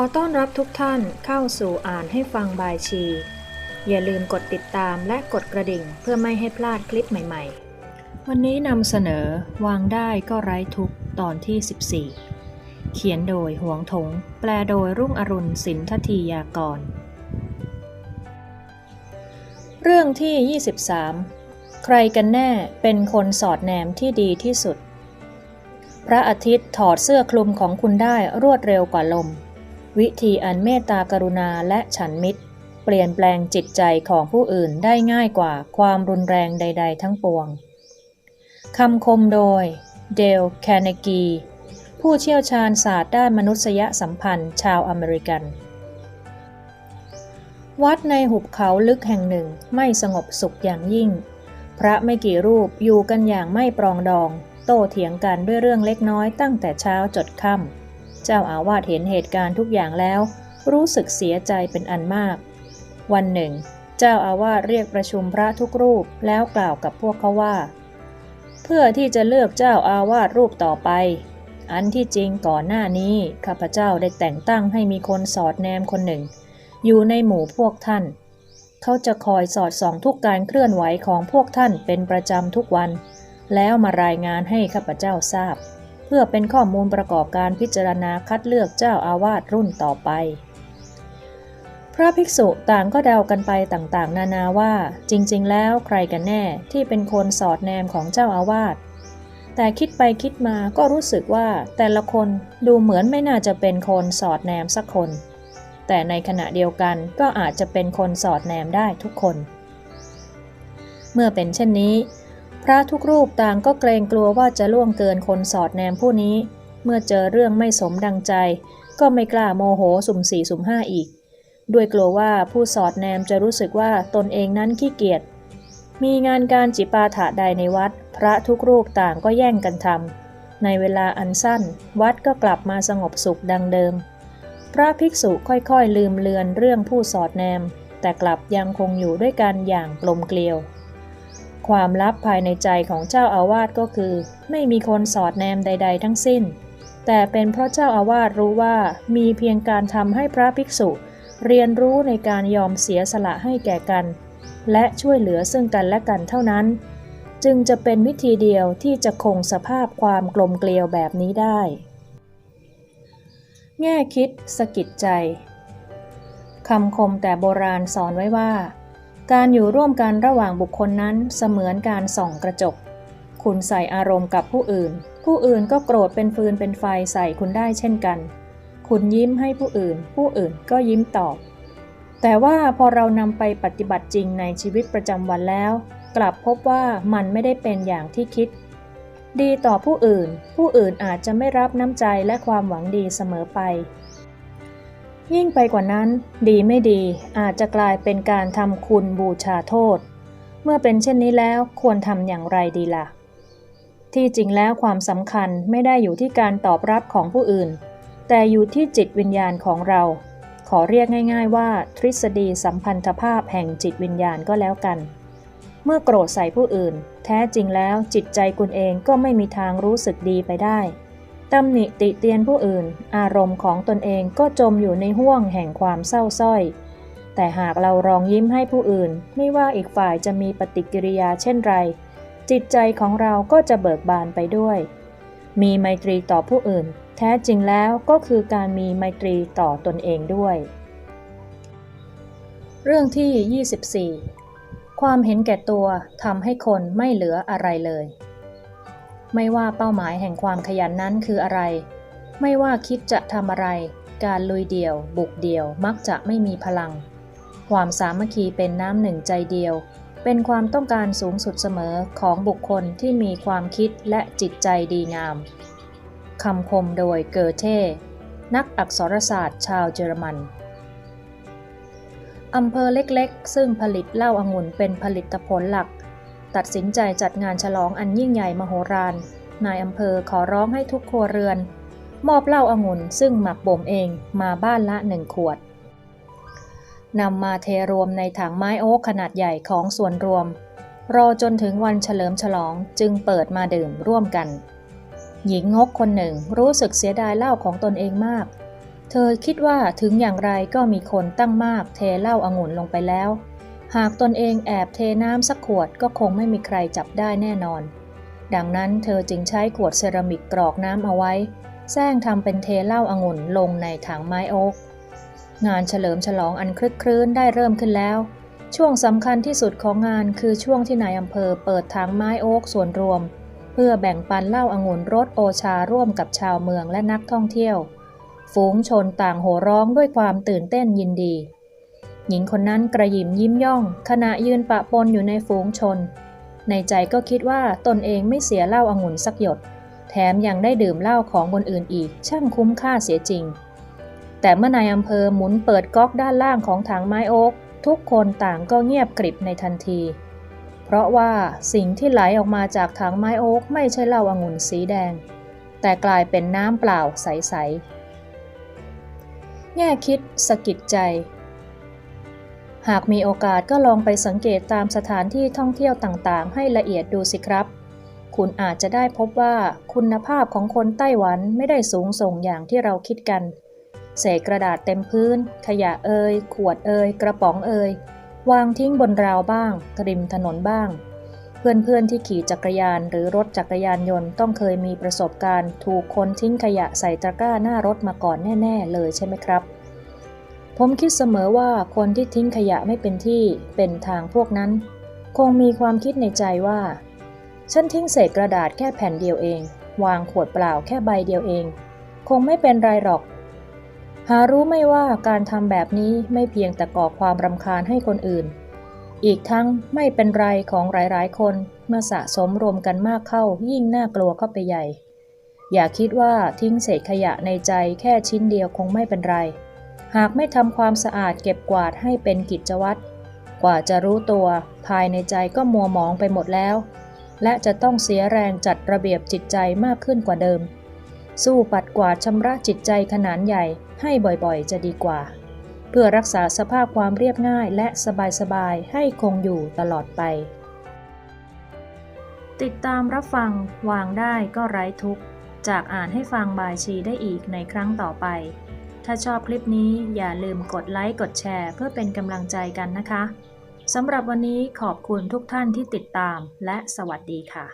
อต้อนรับทุกท่านเข้าสู่อ่านให้ฟังบายชี อย่าลืมกดติดตามและกดกระดิ่งเพื่อไม่ให้พลาดคลิปใหม่ๆ วันนี้นำเสนอวางได้ก็ไร้ทุกตอนที่ 14 เขียนโดยหวงถง แปลโดยรุ่งอรุณสินททียากร เรื่องที่ 23 ใครกันแน่เป็นคนสอดแนมที่ดีที่สุด พระอาทิตย์ถอดเสื้อคลุมของคุณได้รวดเร็วกว่าลม วิธีอันเมตตากรุณาและฉันมิตร เปลี่ยนแปลงจิตใจของผู้อื่นได้ง่ายกว่าความรุนแรงใด ๆ ทั้งปวงคำคมโดยเดลแคเนกี ผู้เชี่ยวชาญศาสตร์ด้านมนุษยสัมพันธ์ชาวอเมริกัน วัดในหุบเขาลึกแห่งหนึ่งไม่สงบสุขอย่างยิ่ง พระไม่กี่รูปอยู่กันอย่างไม่ปรองดอง โต้เถียงกันด้วยเรื่องเล็กน้อยตั้งแต่เช้าจดค่ำ เจ้าอาวาสเห็นเหตุการณ์ทุกอย่างแล้ว รู้สึกเสียใจเป็นอันมาก วันหนึ่ง เจ้าอาวาสเรียกประชุมพระทุกรูปแล้วกล่าวกับพวกเขาว่า เพื่อที่จะเลือกเจ้าอาวาสรูปต่อไป อันที่จริงก่อนหน้านี้ข้าพเจ้าได้แต่งตั้งให้มีคนสอดแนมคนหนึ่ง อยู่ในหมู่พวกท่าน เขาจะคอยสอดส่องทุกการเคลื่อนไหวของพวกท่านเป็นประจำทุกวัน แล้วมารายงานให้ข้าพเจ้าทราบ เพื่อเป็นข้อมูลประกอบการพิจารณาคัดเลือกเจ้าอาวาสรุ่นต่อไป พระภิกษุต่างก็เดากันไปต่างๆ นานาว่า จริงๆ แล้วใครกันแน่ที่เป็นคนสอดแนมของเจ้าอาวาสแต่คิดไปคิดมาก็รู้สึกว่าแต่ละคนดูเหมือนไม่น่าจะเป็นคนสอดแนมสักคน แต่ในขณะเดียวกันก็อาจจะเป็นคนสอดแนมได้ทุกคน เมื่อเป็นเช่นนี้ พระทุกรูปต่างก็เกรงกลัวว่าจะล่วงเกินคนสอดแนมผู้นี้ เมื่อเจอเรื่องไม่สมดังใจ ก็ไม่กล้าโมโหสุ่มสี่สุ่มห้าอีก ด้วยกลัวว่าผู้สอดแนมจะรู้สึกว่าตนเองนั้นขี้เกียจ มีงานการจิปาถะใดในวัด พระทุกรูปต่างก็แย่งกันทำในเวลาอันสั้น วัดก็กลับมาสงบสุขดังเดิม พระภิกษุค่อยๆลืมเลือนเรื่องผู้สอดแนม แต่กลับยังคงอยู่ด้วยกันอย่างกลมเกลียว ความลับภายในใจของเจ้าอาวาสก็คือ ไม่มีคนสอดแนมใด ๆ ทั้งสิ้น แต่เป็นเพราะเจ้าอาวาสรู้ว่ามีเพียงการทำให้พระภิกษุ เรียนรู้ในการยอมเสียสละให้แก่กัน และช่วยเหลือซึ่งกันและกันเท่านั้น จึงจะเป็นวิธีเดียวที่จะคงสภาพความกลมเกลียวแบบนี้ได้ แง่คิดสะกิดใจคำคมแต่โบราณสอนไว้ว่า การอยู่ร่วมกันระหว่างบุคคลนั้นเสมือนการส่องกระจก คุณใส่อารมณ์กับผู้อื่น ผู้อื่นก็โกรธเป็นฟืนเป็นไฟใส่คุณได้เช่นกัน คุณยิ้มให้ผู้อื่น ผู้อื่นก็ยิ้มตอบ แต่ว่าพอเรานำไปปฏิบัติจริงในชีวิตประจำวันแล้ว กลับพบว่ามันไม่ได้เป็นอย่างที่คิด ดีต่อผู้อื่น ผู้อื่นอาจจะไม่รับน้ำใจและความหวังดีเสมอไป ยิ่งไปกว่านั้น ดีไม่ดีอาจจะกลายเป็นการทำคุณบูชาโทษ เมื่อเป็นเช่นนี้แล้วควรทำอย่างไรดีล่ะ ที่จริงแล้วความสำคัญไม่ได้อยู่ที่การตอบรับของผู้อื่น แต่อยู่ที่จิตวิญญาณของเรา ขอเรียกง่าย ๆ ว่า ทฤษฎีสัมพันธภาพแห่งจิตวิญญาณก็แล้วกัน เมื่อโกรธใส่ผู้อื่น แท้จริงแล้วจิตใจคุณเองก็ไม่มีทางรู้สึกดีไปได้ ตำหนิติเตียนผู้อื่น อารมณ์ของตนเองก็จมอยู่ในห่วงแห่งความเศร้าส้อย แต่หากเราลองยิ้มให้ผู้อื่น ไม่ว่าอีกฝ่ายจะมีปฏิกิริยาเช่นไร จิตใจของเราก็จะเบิกบานไปด้วย มีไมตรีต่อผู้อื่น แท้จริงแล้วก็คือการมีไมตรีต่อตนเองด้วย เรื่องที่ 24 ความเห็นแก่ตัวทำให้คนไม่เหลืออะไรเลย ไม่ว่าเป้าหมายแห่งความขยันนั้นคืออะไร ไม่ว่าคิดจะทำอะไร การลุยเดี่ยว บุกเดี่ยวมักจะไม่มีพลัง ความสามัคคีเป็นน้ำหนึ่งใจเดียว เป็นความต้องการสูงสุดเสมอของบุคคลที่มีความคิดและจิตใจดีงามคำคมโดยเกอเท่นักอักษรศาสตร์ชาวเยอรมันอำเภอเล็กๆ ซึ่งผลิตเหล้าอางุ่นเป็นผลิตผลหลัก ตัดสินใจจัดงานฉลองอันยิ่งใหญ่มโหฬาร นายอำเภอขอร้องให้ทุกครัวเรือน มอบเหล้าอางุ่นซึ่งหมักบ่มเองมาบ้านละหนึ่งขวดนำมาเทรวมในถังไม้โอ๊กขนาดใหญ่ของส่วนรวม รอจนถึงวันเฉลิมฉลองจึงเปิดมาดื่มร่วมกัน หญิงงกคนหนึ่งรู้สึกเสียดายเหล้าของตนเองมาก เธอคิดว่าถึงอย่างไรก็มีคนตั้งมากเทเหล้าอางุ่นลงไปแล้ว หากตนเองแอบเทน้ำสักขวดก็คงไม่มีใครจับได้แน่นอน ดังนั้นเธอจึงใช้ขวดเซรามิกกรอกน้ำเอาไว้ แซงทำเป็นเทเหล้าอางุ่นลงในถังไม้โอ๊กงานเฉลิมฉลองอันคลึกครื้นได้เริ่มขึ้นแล้ว ช่วงสำคัญที่สุดของงานคือช่วงที่นายอำเภอเปิดถังไม้โอ๊กส่วนรวม เพื่อแบ่งปันเหล้าอางุ่นรสโอชาร่วมกับชาวเมืองและนักท่องเที่ยว ฝูงชนต่างโห่ร้องด้วยความตื่นเต้นยินดี หญิงคนนั้นกระยิมยิ้มย่อง ขณะยืนปะปนอยู่ในฝูงชน ในใจก็คิดว่าตนเองไม่เสียเหล้าอางุ่นสักหยด แถมยังได้ดื่มเหล้าของคนอื่นอีก ช่างคุ้มค่าเสียจริง แต่เมื่อนายอำเภอหมุนเปิดก๊อกด้านล่างของถังไม้โอ๊กทุกคนต่างก็เงียบกริบในทันที เพราะว่าสิ่งที่ไหลออกมาจากถังไม้โอ๊กไม่ใช่เหล้าอางุ่นสีแดง แต่กลายเป็นน้ำเปล่าใสๆแง่คิดสะกิดใจ หากมีโอกาสก็ลองไปสังเกตตามสถานที่ท่องเที่ยวต่างๆ ให้ละเอียดดูสิครับ คุณอาจจะได้พบว่าคุณภาพของคนไต้หวันไม่ได้สูงส่งอย่างที่เราคิดกัน เศษกระดาษเต็มพื้น ขยะเอยขวดเอยกระป๋องเอยวางทิ้งบนราวบ้างริมถนนบ้าง เพื่อนๆที่ขี่จักรยานหรือรถจักรยานยนต์ต้องเคยมีประสบการณ์ ถูกคนทิ้งขยะใส่ตะกร้าหน้ารถมาก่อนแน่ ๆ เลยใช่ไหมครับ ผมคิดเสมอว่าคนที่ทิ้งขยะไม่เป็นที่เป็นทางพวกนั้น คงมีความคิดในใจว่า ฉันทิ้งเศษกระดาษแค่แผ่นเดียวเอง วางขวดเปล่าแค่ใบเดียวเอง คงไม่เป็นไรหรอก หารู้ไม่ว่าการทำแบบนี้ไม่เพียงแต่ก่อความรำคาญให้คนอื่น อีกทั้งไม่เป็นไรของหลายๆ คนเมื่อสะสมรวมกันมากเข้ายิ่งน่ากลัวเข้าไปใหญ่ อย่าคิดว่าทิ้งเศษขยะในใจแค่ชิ้นเดียวคงไม่เป็นไร หากไม่ทำความสะอาดเก็บกวาดให้เป็นกิจวัตร กว่าจะรู้ตัวภายในใจก็มัวหมองไปหมดแล้ว และจะต้องเสียแรงจัดระเบียบจิตใจมากขึ้นกว่าเดิม สู้ปัดกวาดชำระจิตใจขนาดใหญ่ให้บ่อยๆ จะดีกว่า เพื่อรักษาสภาพความเรียบง่ายและสบายๆ ให้คงอยู่ตลอดไป ติดตามรับฟังวางได้ก็ไร้ทุกข์ จากอ่านให้ฟังบายชีได้อีกในครั้งต่อไป ถ้าชอบคลิปนี้อย่าลืมกดไลค์กดแชร์ เพื่อเป็นกำลังใจกันนะคะสำหรับวันนี้ขอบคุณทุกท่านที่ติดตามและสวัสดีค่ะ